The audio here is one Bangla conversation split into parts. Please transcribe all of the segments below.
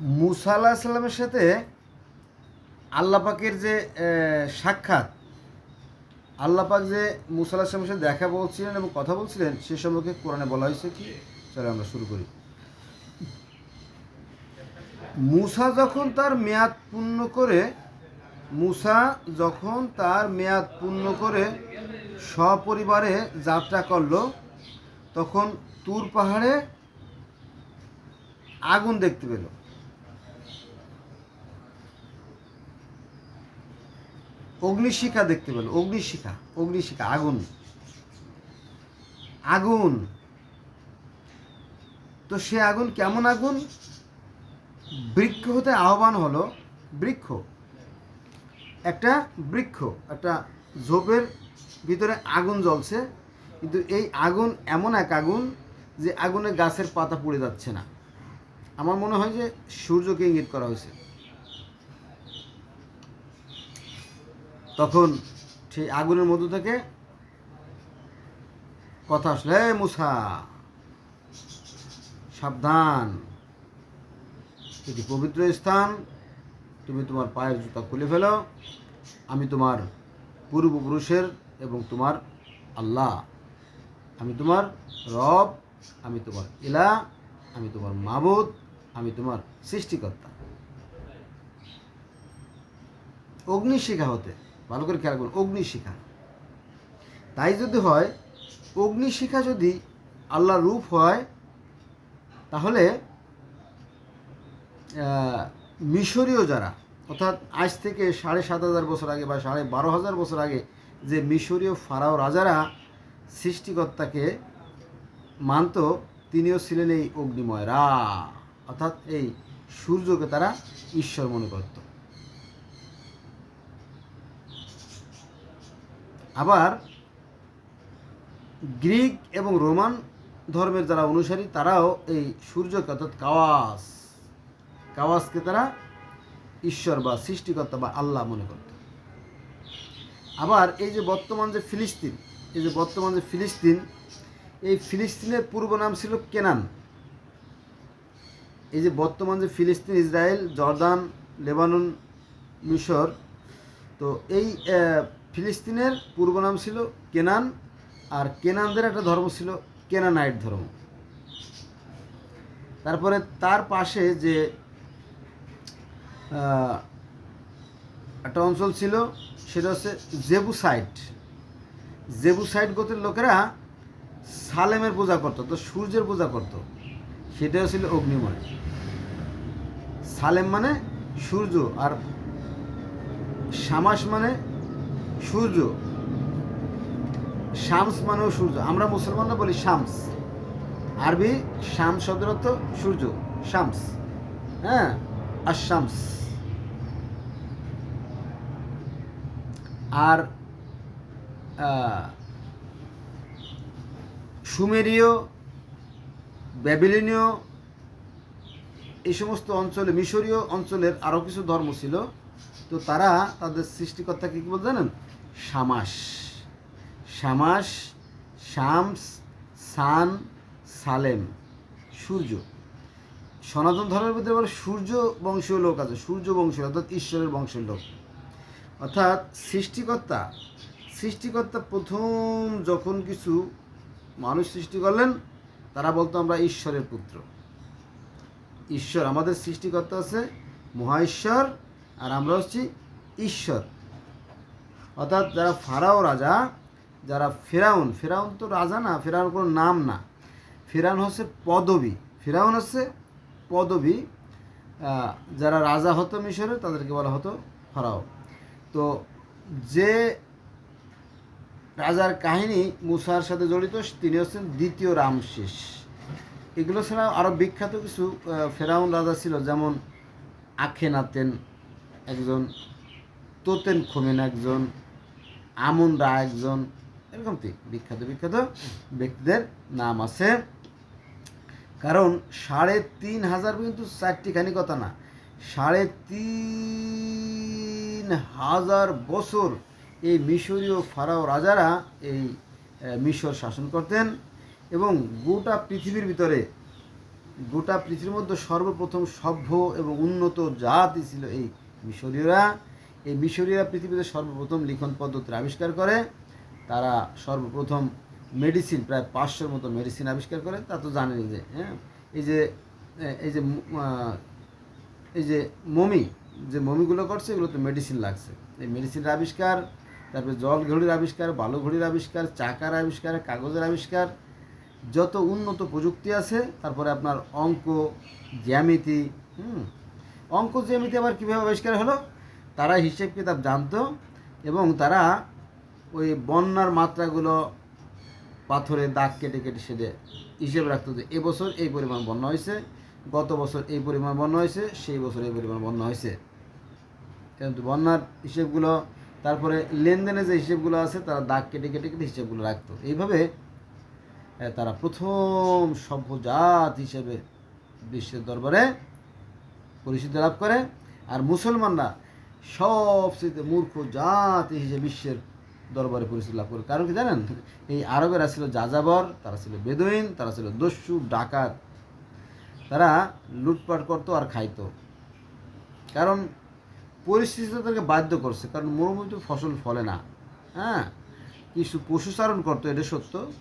মুসা আল্লাহ সাল্লামের সাথে আল্লাহ পাকের যে সাক্ষাৎ, আল্লাহ পাক যে মুসা আল্লাহ সাল্লামের সাথে দেখা বলছিলেন এবং কথা বলছিলেন, সে সম্পর্কে কোরআনে বলা হয়েছে কি? চলো আমরা শুরু করি। মুসা যখন তার মেয়াদ পূর্ণ করে, মুসা যখন তার মেয়াদ পূর্ণ করে সপরিবারে যাত্রা করল, তখন তুর পাহাড়ে আগুন দেখতে পেল। অগ্নিশিখা দেখতে পেল, অগ্নিশিখা অগ্নিশিখা, আগুন। আগুন। তো সে আগুন কেমন আগুন? বৃক্ষ হতে আহ্বান হলো, বৃক্ষ। একটা বৃক্ষ, একটা ঝোপের ভিতরে আগুন জ্বলছে, কিন্তু এই আগুন এমন এক আগুন যে আগুনে গাছের পাতা পুড়ে যাচ্ছে না। আমার মনে হয় যে সূর্যকে ইঙ্গিত করা হয়েছে। তখন সেই আগুনের মধ্য থেকে কথা আসলে "হে মুসা, সাবধান। এটি পবিত্র স্থান, তুমি তোমার পায়ের জুতা খুলে ফেলো। আমি তোমার পূর্বপুরুষের এবং তোমার আল্লাহ। আমি তোমার রব, আমি তোমার ইলা আমি তোমার মাবুদ, আমি তোমার সৃষ্টিকর্তা। অগ্নিশিখা হতে ভালো করে খেয়াল করুন অগ্নিশিখা তাই যদি হয় অগ্নিশিখা যদি আল্লাহ রূপ হয়, তাহলে মিশরীয় যারা, অর্থাৎ আজ থেকে সাড়ে সাত হাজার বছর আগে বা সাড়ে বারো হাজার বছর আগে যে মিশরীয় ফারাও রাজারা সৃষ্টিকর্তাকে মানত, তিনিও ছিলেন এই অগ্নিময় রা, অর্থাৎ এই সূর্যকে তারা ঈশ্বর মনে করত। আবার গ্রিক এবং রোমান ধর্মের যারা অনুসারী, তারাও এই সূর্যকে অর্থাৎ কাওয়াস, কাওয়াসকে তারা ঈশ্বর বা সৃষ্টিকর্তা বা আল্লাহ মনে করত। আবার এই যে বর্তমান যে ফিলিস্তিন, এই যে বর্তমান যে ফিলিস্তিন, এই ফিলিস্তিনের পূর্ব নাম ছিল কেনান। এই যে বর্তমান যে ফিলিস্তিন, ইসরায়েল, জর্দান, লেবানন, মিশর, তো এই ফিলিস্তিনের পূর্ব নাম ছিল কেনান, আর কেনানদের একটা ধর্ম ছিল কেনানাইট ধর্ম। তারপরে তার পাশে যে একটা অঞ্চল ছিল, সেটা হচ্ছে জেবুসাইট। জেবুসাইট গোত্রের লোকেরা সালেমের পূজা করতো, তো সূর্যের পূজা করত। সেটাও ছিল অগ্নিময়। সালেম মানে সূর্য, আর শামাস মানে সূর্য। শামস মানেও সূর্য। আমরা মুসলমানরা বলি শামস। আরবি শাম শব্দের অর্থ সূর্য। শামস। হ্যাঁ? আর শামস আর সুমেরীয়, ব্যাবিলিনীয় এই সমস্ত অঞ্চলে, মিশরীয় অঞ্চলের আরও কিছু ধর্ম ছিল। তো তারা তাদের সৃষ্টিকর্তাকে কী বলতে জানেন? শামাস শামাস শামস, সান, সালেম। সূর্য। সনাতন ধর্মের ভিতরে বলে সূর্য বংশীয় লোক আছে, সূর্য বংশীয় অর্থাৎ ঈশ্বরের বংশের লোক। অর্থাৎ সৃষ্টিকর্তা সৃষ্টিকর্তা প্রথম যখন কিছু মানুষ সৃষ্টি করলেন, তারা বলতো আমরা ঈশ্বরের পুত্র। ঈশ্বর, আমাদের সৃষ্টিকর্তা আছে মহা ঈশ্বর আর আমরা হচ্ছি ঈশ্বর। অর্থাৎ যারা ফারাও রাজা, যারা ফেরাউন ফেরাউন তো রাজা না ফেরাউন কোনো নাম না। ফেরাউন হচ্ছে পদবী। ফেরাউন হচ্ছে পদবী যারা রাজা হতো মিশরে, তাদেরকে বলা হতো ফারাও। তো যে রাজার কাহিনী মুসার সাথে জড়িত, তিনি হচ্ছেন দ্বিতীয় রামশেষ। এগুলো ছাড়া আরও বিখ্যাত কিছু ফেরাউন রাজা ছিল, যেমন আখেনাতেন একজন তোতেন খোমেন একজন আমন রা একজন, এরকম ঠিক বিখ্যাত বিখ্যাত ব্যক্তিদের নাম আছে। কারণ সাড়ে তিন হাজার কিন্তু চারটিখানি কথা না, সাড়ে তিন হাজার বছর এই মিশরীয় ফারাও রাজারা এই মিশর শাসন করতেন এবং গোটা পৃথিবীর ভিতরে, গোটা পৃথিবীর মধ্যে সর্বপ্রথম সভ্য এবং উন্নত জাতি ছিল এই মিশরীয়রা। এই মিশরীয়রা পৃথিবীতে সর্বপ্রথম লিখন পদ্ধতির আবিষ্কার করে। তারা সর্বপ্রথম মেডিসিন প্রায় পাঁচশোর মতো মেডিসিন আবিষ্কার করে। তা তো জানেনই যে হ্যাঁ? এই যে এই যে এই যে মমি, যে মমিগুলো করছে, এগুলোতে মেডিসিন লাগছে। এই মেডিসিনের আবিষ্কার, তারপরে জল ঘড়ির আবিষ্কার, বালু ঘড়ির আবিষ্কার, চাকার আবিষ্কার, কাগজের আবিষ্কার, যত উন্নত প্রযুক্তি আছে, তারপরে আপনার অঙ্ক জ্যামিতি হুম? অঙ্ক জ্যামিতি আবার কীভাবে আবিষ্কার হলো? তারা হিসেব কিতাব জানতো এবং তারা ওই বন্যার মাত্রাগুলো পাথরে দাগ কেটে কেটে সেটে হিসেব রাখতো যে এবছর এই পরিমাণ বন্যা হয়েছে, গত বছর এই পরিমাণ বন্যা হয়েছে, সেই বছর এই পরিমাণ বন্যা হয়েছে। কিন্তু বন্যার হিসেবগুলো, তারপরে লেনদেনের যে হিসেবগুলো আছে, তারা দাগ কেটে কেটে কেটে হিসেবগুলো রাখতো। এইভাবে তারা প্রথম সভ্য জাত হিসেবে বিশ্বের দরবারে পরিচিতি লাভ করে। আর মুসলমানরা সবচেয়ে মূর্খ জাতি হিসেবে বিশ্বের দরবারে পরিচিতি লাভ করে। কারণ কি জানেন? এই আরবেরা ছিল যাযাবর, তারা ছিল বেদুইন, তারা ছিল দস্যু, ডাকাত। তারা লুটপাট করতো আর খাইতো। কারণ পরিস্থিতি তাদেরকে বাধ্য করছে। কারণ মরুভূমিতে ফসল ফলে না। হ্যাঁ? কিছু পশুচারণ করতো, এটা সত্য।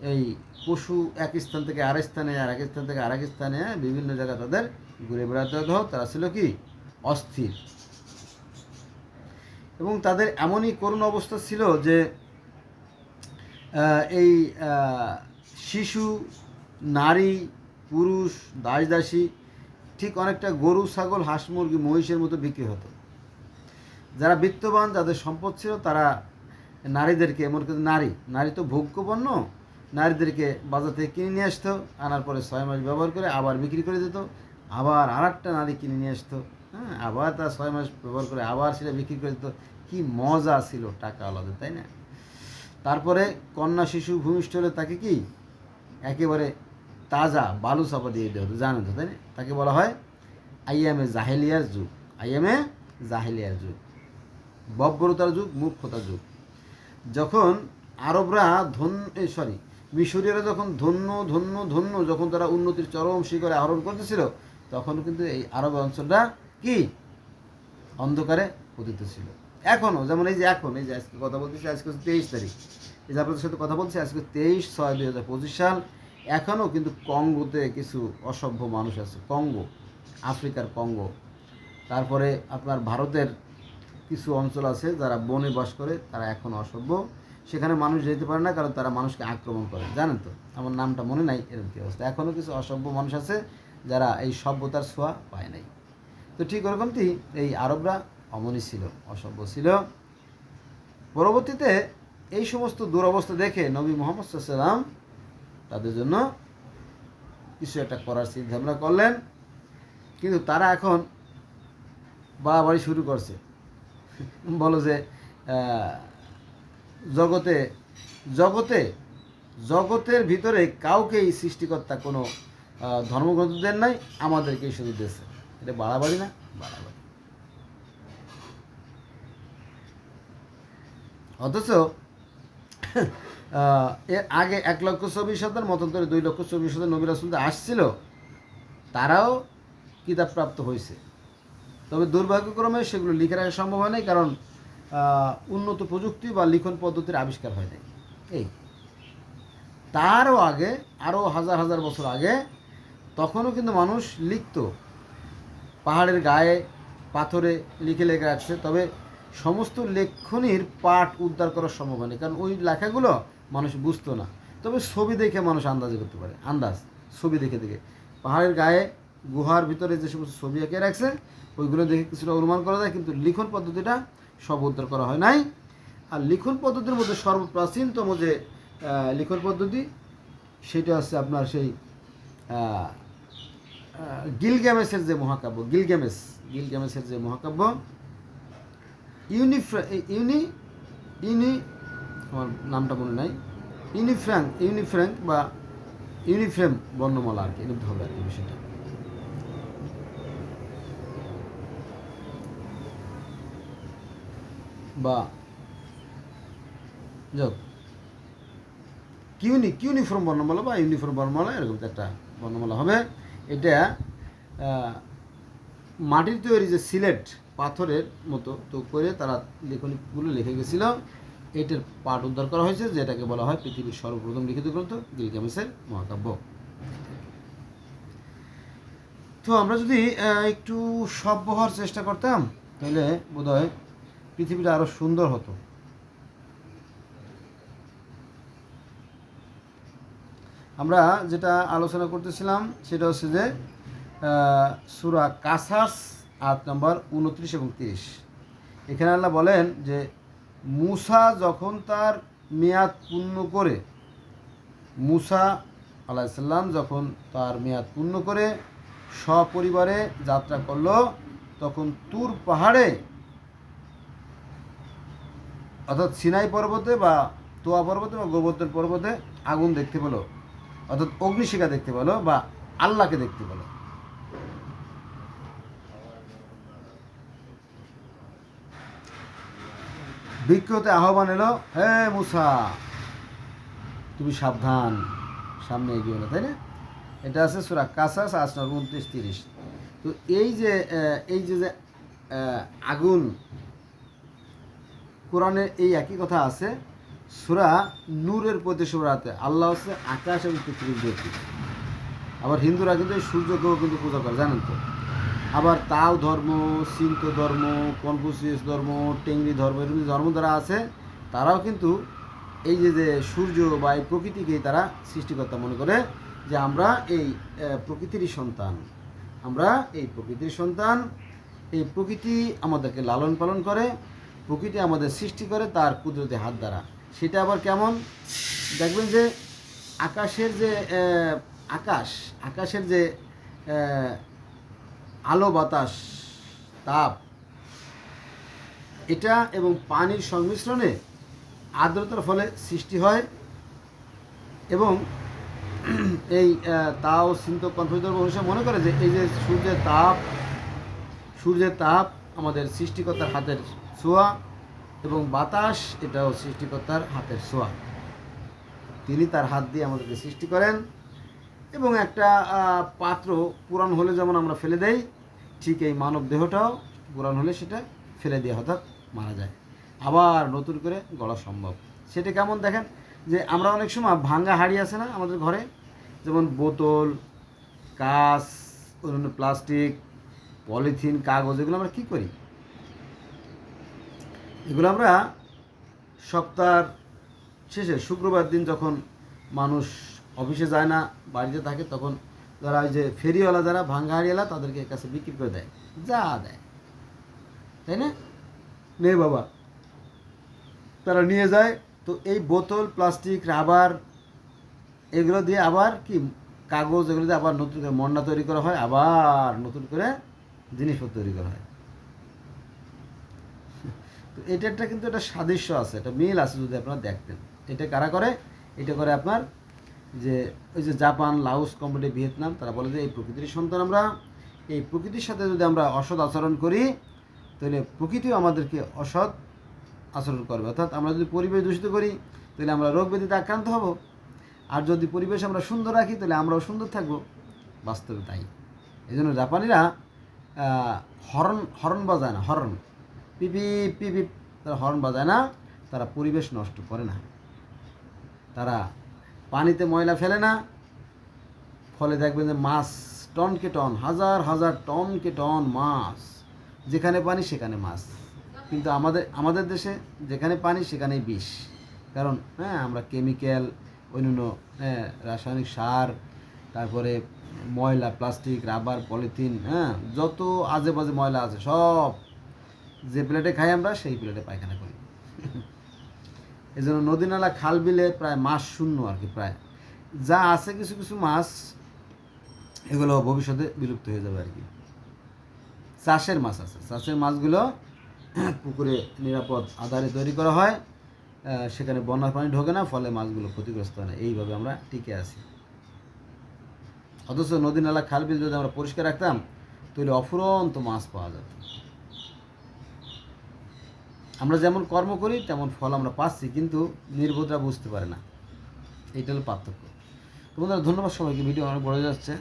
এই পশু এক স্থান থেকে আরেক স্থানে, আর এক স্থান থেকে আরেক স্থানে বিভিন্ন জায়গায় তাদের ঘুরে বেড়াতে হতো। তারা ছিল কি? অস্থির। এবং তাদের এমনই করুণ অবস্থা ছিল যে এই শিশু, নারী, পুরুষ দাস দাসী ঠিক অনেকটা গরু, ছাগল, হাঁস, মুরগি, মহিষের মতো বিক্রি হতো। যারা বিত্তবান, যাদের সম্পদ ছিল, তারা নারীদেরকে এমন কিন্তু নারী নারী তো ভোগ্যপণ্য, নারীদেরকে বাজার থেকে কিনে নিয়ে আসতো, আনার পরে ছয় মাস ব্যবহার করে আবার বিক্রি করে দিত আবার আর একটা নারী কিনে নিয়ে আসতো হ্যাঁ আবার তার ছয় মাস ব্যবহার করে আবার সেটা বিক্রি করে দিত। কী মজা ছিল টাকা আলাদা, তাই না? তারপরে কন্যা শিশু ভূমিষ্ঠ হলে তাকে কি? একেবারে তাজা বালু চাপা দিয়ে দেওয়া হতো জানেন তো, তাই না? তাকে বলা হয় আইএমএ জাহেলিয়ার যুগ আইএমএ জাহেলিয়ার যুগ। বব্বরতার যুগ, মূর্খতার যুগ। যখন আরবরা ধন্য সরি মিশরীয়রা যখন ধন্য ধন্য ধন্য, যখন তারা উন্নতির চরম শিখরে আহরণ করতেছিল তখন কিন্তু এই আরব অঞ্চলটা কি? অন্ধকারে পতিত ছিল। এখনও যেমন এই যে এখন, এই যে আজকে কথা বলতেছি, আজকে হচ্ছে তেইশ তারিখ। এই যে আপনাদের সাথে কথা বলছি, আজকে তেইশ ছয় দুই হাজার পঁচিশ সাল। এখনও কিন্তু কঙ্গোতে কিছু অসভ্য মানুষ আছে। কঙ্গো, আফ্রিকার কঙ্গো। তারপরে আপনার ভারতের কিছু অঞ্চল আছে যারা বনে বাস করে, তারা এখন অসভ্য। সেখানে মানুষ যেতে পারে না, কারণ তারা মানুষকে আক্রমণ করে। জানেন তো, আমার নামটা মনে নাই এরকম কি অবস্থা? এখনও কিছু অসভ্য মানুষ আছে যারা এই সভ্যতার ছোঁয়া পায় নাই। তো ঠিক ওরকমটি এই আরবরা অমনি ছিল, অসভ্য ছিল। পরবর্তীতে এই সমস্ত দুরবস্থা দেখে নবী মোহাম্মদ সাল্লাম তাদের জন্য কিছু একটা করার চিন্তা ভাবনা করলেন। কিন্তু তারা এখন বাড়াবাড়ি শুরু করছে। বলো যে জগতে জগতে, জগতের ভিতরে কাউকেই সৃষ্টিকর্তা কোনো আহ, ধর্মগ্রন্থ দেন নাই আমাদেরকেই শুধু দিয়েছে। এটা বাড়াবাড়ি না? বাড়াবাড়ি। অথচ এর আগে এক লক্ষ চব্বিশ হাজার মতন্তরে দুই লক্ষ চব্বিশ হাজার নবী রাসুল আসছিল তারাও কিতাব প্রাপ্ত হয়েছে। তবে দুর্ভাগ্যক্রমে সেগুলো লিখে রাখা সম্ভব হয় নাই কারণ উন্নত প্রযুক্তি বা লিখন পদ্ধতির আবিষ্কার হয় নাই। এই। তারও আগে আরও হাজার হাজার বছর আগে তখনও কিন্তু মানুষ লিখতো। পাহাড়ের গায়ে, পাথরে লিখে লেখে রাখছে। তবে সমস্ত লেখনির পাঠ উদ্ধার করা সম্ভব হয়নি। কারণ ওই লেখাগুলো মানুষ বুঝতো না। তবে ছবি দেখে মানুষ আন্দাজ করতে পারে। আন্দাজ, ছবি দেখে দেখে। পাহাড়ের গায়ে, গুহার ভিতরে যে সমস্ত ছবি এঁকে রাখছে, ওইগুলো দেখে কিছুটা অনুমান করা যায়, কিন্তু লিখন পদ্ধতিটা সব উদ্ধার করা হয় নাই। আর লিখন পদ্ধতির মধ্যে সর্বপ্রাচীনতম যে লিখন পদ্ধতি, সেটা হচ্ছে আপনার সেই গিলগ্যামেসের যে মহাকাব্য গিলগ্যামেস গিলগ্যামেসের যে মহাকাব্য, ইউনিফ্রা ইউনি ইউনি, আমার নামটা মনে নাই ইউনিফ্র্যাঙ্ক ইউনিফ্র্যাঙ্ক বা ইউনিফ্রেম বর্ণমালা আর কি এরকম হবে আর কি বিষয়টা। বা, যাক। কিউনি, কিউনিফর্ম বর্ণমালা বা ইউনিফর্ম বর্ণমালা, এরকম একটা বর্ণমালা হবে। এটা মাটির তৈরি যে সিলেট পাথরের মতো তো করে তারা লেখনীগুলো লিখে গেছিল। এটার পাঠ উদ্ধার করা হয়েছে, যেটাকে বলা হয় পৃথিবীর সর্বপ্রথম লিখিত গ্রন্থ গিলগামেসের মহাকাব্য। তো আমরা যদি একটু সভ্য হওয়ার চেষ্টা করতাম, তাহলে বোধহয় পৃথিবীটা আরও সুন্দর হতো। আমরা যেটা আলোচনা করতেছিলাম, সেটা হচ্ছে যে সুরা কাসাস আট নম্বর উনত্রিশ এবং তিরিশ। এখানে আল্লাহ বলেন যে, মুসা যখন তার মেয়াদ পূর্ণ করে, মুসা আলাইসাল্লাম যখন তার মেয়াদ পূর্ণ করে, সপরিবারে যাত্রা করল, তখন তুর পাহাড়ে, অর্থাৎ সিনাই পর্বতে বা তোয়া পর্বতে বা গোবর্ধন পর্বতে আগুন দেখতে পেল। অর্থাৎ অগ্নিশিখা দেখতে পেল বা আল্লাহকে দেখতে পেল। বিক্ষতে আহ্বান এলো, হে মুসা, তুমি সাবধান, সামনে এগিয়ে এলো তাই না? এটা আছে সুরা কাসাস আসনার উনত্রিশ, তিরিশ। তো এই যে এই যে যে আগুন কোরআনে এই একই কথা আছে সুরা নূরের প্রতি সুরাতে আল্লাহ হচ্ছে আকাশ এবং পৃথিবীর জ্যোতি আবার হিন্দুরা কিন্তু এই সূর্যকেও কিন্তু পূজা করে, জানেন তো? আবার তাও ধর্ম সিন্ত ধর্ম, কনফুসিয়াস ধর্ম, টেংরি ধর্ম, এরকম ধর্ম যারা আছে, তারাও কিন্তু এই যে যে সূর্য বা এই প্রকৃতিকেই তারা সৃষ্টিকর্তা মনে করে যে আমরা এই প্রকৃতিরই সন্তান। আমরা এই প্রকৃতির সন্তান, এই প্রকৃতি আমাদেরকে লালন পালন করে, প্রকৃতি আমাদের সৃষ্টি করে তার কুদরতি হাত দ্বারা। সেটা আবার কেমন? দেখবেন যে আকাশের যে আকাশ, আকাশের যে আলো, বাতাস, তাপ, এটা এবং পানির সংমিশ্রণে আর্দ্রতার ফলে সৃষ্টি হয় এবং এই তাও সিন্ত কনফিউজার অনুসারে মনে করে যে এই যে সূর্যের তাপ সূর্যের তাপ আমাদের সৃষ্টিকর্তার হাতের ছোঁয়া এবং বাতাস, এটাও সৃষ্টিকর্তার হাতের ছোঁয়া। তিনি তার হাত দিয়ে আমাদেরকে সৃষ্টি করেন এবং একটা পাত্র পুরাণ হলে যেমন আমরা ফেলে দেই, ঠিক এই মানব দেহটাও পুরান হলে সেটা ফেলে দিয়ে হঠাৎ মারা যায়। আবার নতুন করে গড়া সম্ভব। সেটা কেমন দেখেন? যে আমরা অনেক সময় ভাঙ্গা হাড়ি আছে না আমাদের ঘরে? যেমন বোতল, কাঁচ, অন্যান্য প্লাস্টিক, পলিথিন, কাগজ, এগুলো আমরা কী করি? এগুলো আমরা সপ্তাহের শেষে, শুক্রবার দিন যখন মানুষ অফিসে যায় না, বাড়িতে থাকে, তখন যারা ওই যে ফেরিওয়ালা, যারা ভাঙ্গা হাড়িওয়ালা তাদেরকে কাছে বিক্রি করে দেয়। যা দেয়। তাই না? নে বাবা। তারা নিয়ে যায়। তো এই বোতল, প্লাস্টিক, রাবার, এগুলো দিয়ে আবার কি, কাগজ, এগুলো দিয়ে আবার নতুন করে মন্ডা তৈরি করা হয়, আবার নতুন করে জিনিসপত্র তৈরি করা হয়। তো এটা একটা কিন্তু একটা সাদৃশ্য আছে একটা মিল আছে যদি আপনারা দেখতেন। এটা কারা করে? এটা করে আপনার যে ওই যে জাপান লাউস কম্বোডিয়া ভিয়েতনাম তারা বলে যে এই প্রকৃতির সন্তান আমরা। এই প্রকৃতির সাথে যদি আমরা অসৎ আচরণ করি তাহলে প্রকৃতিও আমাদেরকে অসৎ আচরণ করবে। অর্থাৎ আমরা যদি পরিবেশ দূষিত করি তাহলে আমরা রোগ ব্যাধিতে আক্রান্ত হব। আর যদি পরিবেশ আমরা সুন্দর রাখি তাহলে আমরাও সুন্দর থাকব। বাস্তবে তাই। এই জন্য জাপানিরা আহ, হর্ন হর্ন বাজায় না হর্ন পিপি পিপি তারা হর্ন বাজায় না, তারা পরিবেশ নষ্ট করে না। তারা পানিতে ময়লা ফেলে না, ফলে দেখবেন যে মাছ টনকে টন, হাজার হাজার টনকে টন মাছ, যেখানে পানি সেখানে মাছ। কিন্তু আমাদের আমাদের দেশে যেখানে পানি সেখানেই বিষ। কারণ হ্যাঁ আমরা কেমিক্যাল, অন্যান্য হ্যাঁ রাসায়নিক সার, তারপরে ময়লা, প্লাস্টিক, রাবার, পলিথিন হ্যাঁ যত আজে বাজে ময়লা আছে, সব যে প্লেটে খাই আমরা, সেই প্লেটে পায়খানা করি। এই জন্য নদী নালা খাল বিলে প্রায় মাছ শূন্য আর কি, প্রায়। যা আছে কিছু কিছু মাছ, এগুলো ভবিষ্যতে বিলুপ্ত হয়ে যাবে আর কি। চাষের মাছ আছে। চাষের মাছগুলো পুকুরে নিরাপদ আধারে তৈরি করা হয় সেখানে বন্যার পানি ঢোকে না, ফলে মাছগুলো ক্ষতিগ্রস্ত হয় না। এইভাবে আমরা টিকে আছি। অথচ নদী নালা খাল বিল যদি আমরা পরিষ্কার রাখতাম, তাহলে অফুরন্ত মাছ পাওয়া যেত। আমরা যেমন কর্ম করি, তেমন ফল আমরা পাচ্ছি, কিন্তু নির্বোধরা বুঝতে পারে না। এইটা হলো পার্থক্য। তো বন্ধুরা, ধন্যবাদ সবাইকে, ভিডিও অনেক বড় যাচ্ছে।